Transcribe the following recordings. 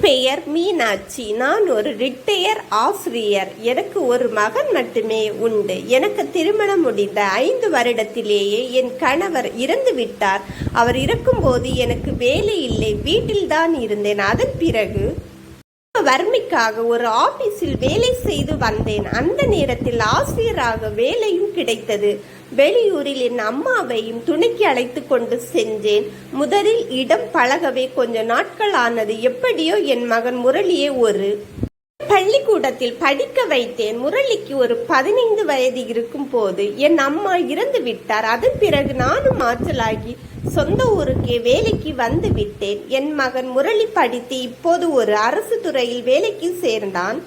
பெயர் மீனாட்சி. நான் ஒரு ரிட்டையர் ஆசிரியர். எனக்கு ஒரு மகன் மட்டுமே உண்டு. எனக்கு திருமணம் முடிந்த ஐந்து வருடத்திலேயே என் கணவர் இறந்து விட்டார். அவர் இருக்கும்போது எனக்கு வேலை இல்லை. வீட்டில்தான் இருந்தேன். அதன் பிறகு வறுமைக்காக ஒரு ஆபீஸில் வேலை செய்து வந்தேன். அந்த நேரத்தில் ஆசிரியராக வேலையும் கிடைத்தது. வெளியூரில் என் அம்மாவையும் துணைக்கு அழைத்து கொண்டு சென்றேன். முதலில் இடம் பழகவே கொஞ்ச நாட்கள் ஆனது. எப்படியோ என் மகன் முரளியே ஒரு பள்ளிக்கூடத்தில் படிக்க வைத்தேன். முரளிக்கு ஒரு பதினைந்து வயது இருக்கும் போது என் அம்மா இறந்து விட்டார். அதன் பிறகு நானும் ஆற்றலாகி சொந்த ஊருக்கே வேலைக்கு வந்து விட்டேன். என் மகன் முரளி படித்து இப்போது ஒரு அரசு துறையில் வேலைக்கு சேர்ந்தான்.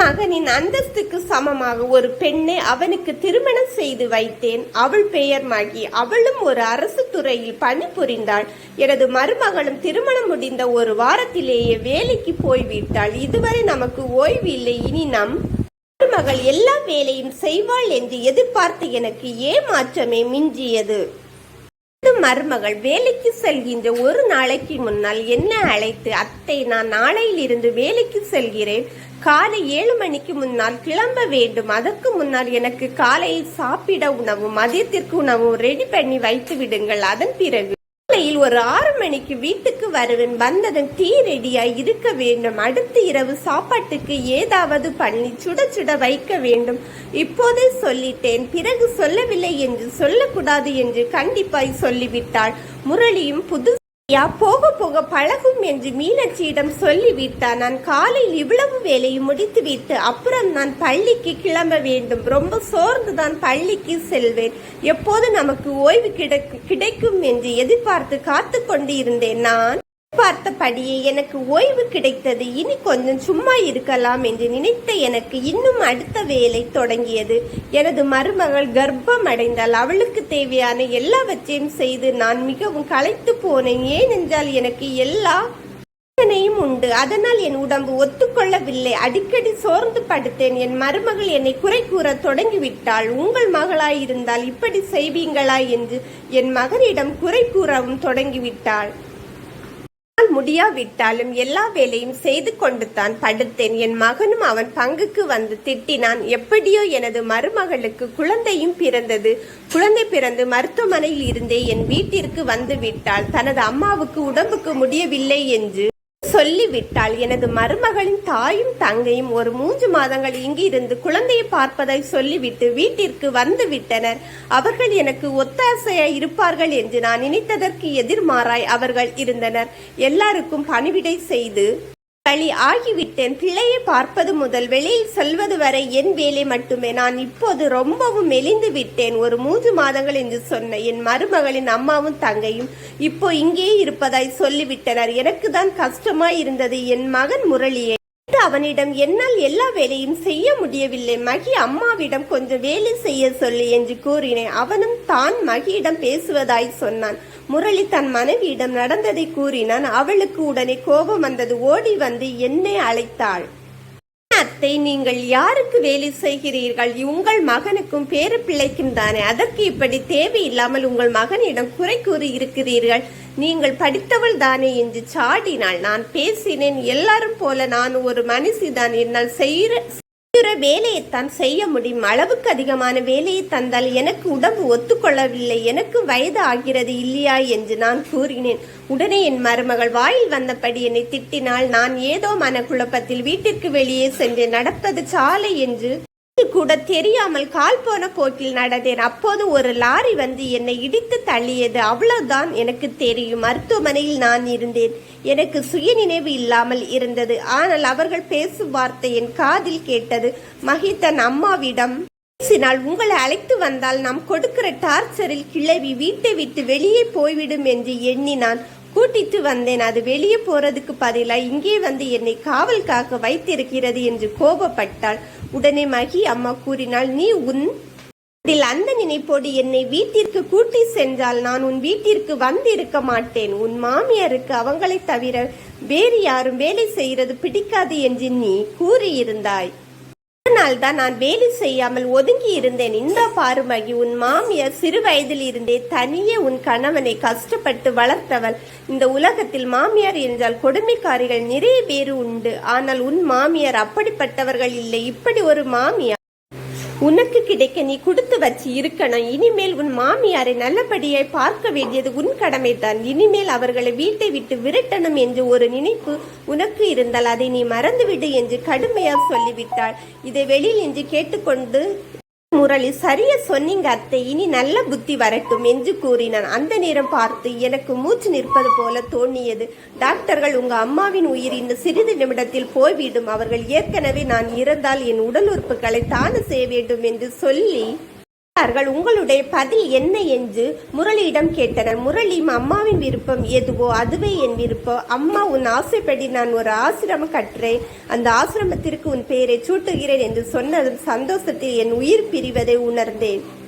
மகனின் அந்தஸ்துக்கு சமமாக ஒரு பெண்ணை அவனுக்கு திருமணம் செய்து வைத்தேன். அவள் பெயர் மகி அவளும் ஒரு அரசு துறையில் பணிபுரிந்தாள். எனது மருமகளும் திருமணம் முடிந்த ஒரு வாரத்திலேயே வேலைக்கு போய்விட்டாள். இதுவரை நமக்கு ஓய்வு இல்லை. இனி நம் மருமகள் எல்லா வேலையும் செய்வாள் என்று எதிர்பார்த்து எனக்கு ஏமாற்றமே மிஞ்சியது. மருமகள் வேலைக்கு செல்கின்ற ஒரு நாளைக்கு முன்னால் என்ன அழைத்து அத்தை நான் நாளையில் இருந்து வேலைக்கு செல்கிறேன். காலை ஏழு மணிக்கு முன்னால் கிளம்ப வேண்டும். அதற்கு முன்னால் எனக்கு காலையில் சாப்பிட உணவும் மதியத்திற்கு உணவும் ரெடி பண்ணி வைத்து விடுங்கள். அதன் பிறகு காலையில் ஒரு ஆறு மணிக்கு வீட்டுக்கு வருவேன் வந்ததும் டீ ரெடியாய் இருக்க வேண்டும். அடுத்த இரவு சாப்பாட்டுக்கு ஏதாவது பண்ணி சுட சுட வைக்க வேண்டும். இப்போதே சொல்லிட்டேன். பிறகு சொல்லவில்லை என்று சொல்லக்கூடாது என்று கண்டிப்பாய் சொல்லிவிட்டாள். முரளியும் புது யா போக போக பழகும் என்று மீனாட்சியிடம் சொல்லிவிட்டார் நான் காலையில் இவ்வளவு வேலையை முடித்துவிட்டு அப்புறம் நான் பள்ளிக்கு கிளம்ப வேண்டும். ரொம்ப சோர்ந்து தான் பள்ளிக்கு செல்வேன். எப்போது நமக்கு ஓய்வு கிடைக்கும் என்று எதிர்பார்த்து காத்து கொண்டு இருந்தேன் நான். பார்த்தபடியே எனக்கு ஓய்வு கிடைத்தது. இனி கொஞ்சம் சும்மா இருக்கலாம் என்று நினைத்த எனக்கு இன்னும் அடுத்த வேலை தொடங்கியது. எனது மருமகள் கர்ப்பம் அடைந்தால் அவளுக்கு தேவையான எல்லாவற்றையும் செய்து நான் மிகவும் களைத்து போனேன். ஏனென்றால் எனக்கு எல்லா பிரச்சனையும் உண்டு. அதனால் என் உடம்பு ஒத்துக்கொள்ளவில்லை. அடிக்கடி சோர்ந்து படுத்தேன். என் மருமகள் என்னை குறை கூற தொடங்கிவிட்டாள். உங்கள் மகளாயிருந்தால் இப்படி செய்வீங்களா என்று என் மகனிடம் குறை கூறவும் தொடங்கிவிட்டாள். முடியாவிட்டாலும் எல்லா வேலையும் செய்து கொண்டு தான் படுத்தேன். என் மகனும் அவன் பங்குக்கு வந்து திட்டினான். எப்படியோ எனது மருமகளுக்கு குழந்தையும் பிறந்தது. குழந்தை பிறந்து மருத்துவமனையில் இருந்தே என் வீட்டிற்கு வந்து விட்டாள். தனது அம்மாவுக்கு உடம்புக்கு முடியவில்லை என்று சொல்லிவிட்டாள். எனது மருமகளின் தாயும் தங்கையும் ஒரு மூன்று மாதங்கள் இங்கு இருந்து குழந்தையை பார்ப்பதை சொல்லிவிட்டு வீட்டிற்கு வந்து விட்டனர். அவர்கள் எனக்கு ஒத்தாசையாய் இருப்பார்கள் என்று நான் நினைத்ததற்கு எதிர்மாறாய் அவர்கள் இருந்தனர். எல்லாருக்கும் பணிவிடை செய்து களி ஆகிவிட்டேன். பிள்ளையை பார்ப்பது முதல் வெளியில் செல்வது வரை என் வேலை மட்டுமே. நான் இப்போது ரொம்பவும் மெலிந்து விட்டேன். ஒரு மூன்று மாதங்கள் என்று சொன்ன என் மருமகளின் அம்மாவும் தங்கையும் இப்போ இங்கே இருப்பதாய் சொல்லிவிட்டனர். எனக்கு தான் கஷ்டமாய் இருந்தது. என் மகன் முரளியை அவனிடம் என்னால் எல்லா வேலையும் செய்ய முடியவில்லை. மகி அம்மாவிடம் கொஞ்சம் வேலை செய்ய சொல்லி என்று கூறினேன். அவனும் தான் மகியிடம் பேசுவதாய் சொன்னான். முரளி தன் மனைவியிடம் நடந்ததை கூறினான் அவளுக்கு உடனே கோபம் வந்தது. ஓடி வந்து என்னை அழைத்தாள். அத்தை நீங்கள் யாருக்கு வேலை செய்கிறீர்கள்? உங்கள் மகனுக்கும் பேரு பிள்ளைக்கும் தானே. அதற்கு இப்படி தேவையில்லாமல் உங்கள் மகனிடம் குறை கூறி இருக்கிறீர்கள். நீங்கள் படித்தவள் தானே என்று சாடினாள். நான் பேசினேன். எல்லாரும் போல நான் ஒரு மனுஷிதான் என்னால் செய்கிற வேலையைத்தான் செய்ய முடியும். அளவுக்கு அதிகமான வேலையை தந்தால் எனக்கு உடம்பு ஒத்துக்கொள்ளவில்லை. எனக்கு வயது ஆகிறது இல்லையா என்று நான் கூறினேன். உடனே என் மருமகள் வாயில் வந்தபடி என்னை திட்டினால் நான் ஏதோ மனக்குழப்பத்தில் வீட்டிற்கு வெளியே சென்று நடப்பது சாலை என்று கூட தெரியாமல் கால் போன போக்கில் நடந்தேன். அப்போது ஒரு லாரி வந்து என்னை இடித்து தள்ளியது. அவ்வளவுதான் எனக்கு தெரியும். மருத்துவமனையில் நான் இருந்தேன். எனக்கு சுய நினைவு இல்லாமல் இருந்தது. ஆனால் அவர்கள் பேசும் வார்த்தை என் காதில் கேட்டது. மகிதன் அம்மாவிடம் பேசினால் உங்களை அழைத்து வந்தால் நாம் கொடுக்கிற டார்ச்சரில் கிளவி வீட்டை விட்டு வெளியே போய்விடும் என்று எண்ணினான். கூட்டிட்டு வந்தேன். அது வெளியே போறதுக்கு பதிலாக இங்கே வந்து என்னை காவல் காக்க வைத்திருக்கிறது என்று கோபப்பட்டாள். உடனே மகி அம்மா கூறினாள் நீ உன் இதில் அந்த நினைப்போடு என்னை வீட்டிற்கு கூட்டி சென்றால் நான் உன் வீட்டிற்கு வந்திருக்க மாட்டேன். உன் மாமியாருக்கு அவங்களை தவிர வேறு யாரும் வேலை செய்கிறது பிடிக்காது என்று நீ கூறியிருந்தாய். அதனால் தான் நான் வேலை செய்யாமல் ஒதுங்கி இருந்தேன். இந்த பாருமகி உன் மாமியார் சிறு வயதில் இருந்தே தனியே உன் கணவனை கஷ்டப்பட்டு வளர்த்தவள். இந்த உலகத்தில் மாமியார் என்றால் கொடுமைக்காரிகள் நிறைய பேர் உண்டு. ஆனால் உன் மாமியார் அப்படிப்பட்டவர்கள் இல்லை. இப்படி ஒரு மாமியார் உனக்கு கிடைக்க நீ கொடுத்து வச்சு இருக்கணும். இனிமேல் உன் மாமியாரை நல்லபடியாய் பார்க்க வேண்டியது உன் கடமைதான். இனிமேல் அவர்களை வீட்டை விட்டு விரட்டணும் என்று ஒரு நினைப்பு உனக்கு இருந்தால் அதை நீ மறந்துவிடு என்று கடுமையாக சொல்லிவிட்டாள். இதை வெளியில் என்று கேட்டுக்கொண்டு முரளி சரியா சொன்னீங்க அத்தை. இனி நல்ல புத்தி வரட்டும் என்று கூறினான். அந்த நேரம் பார்த்து எனக்கு மூச்சு நிற்பது போல தோணியது டாக்டர்கள் உங்க அம்மாவின் உயிர் இந்த சிறிது நிமிடத்தில் போய்விடும். அவர்கள் ஏற்கனவே நான் இறந்தால் என் உடல் உறுப்புகளை தான செய்ய வேண்டும் என்று சொல்லி அவர்கள் உங்களுடைய பதில் என்ன? என்று முரளியிடம் கேட்டனர். முரளி அம்மாவின் விருப்பம் எதுவோ அதுவே என் விருப்பம். அம்மா உன் ஆசைப்படி நான் ஒரு ஆசிரமம் கட்டுறேன். அந்த ஆசிரமத்திற்கு உன் பெயரை சூட்டுகிறேன் என்று சொன்னதும் சந்தோஷத்தில் என் உயிர் பிரிவதை உணர்ந்தேன்.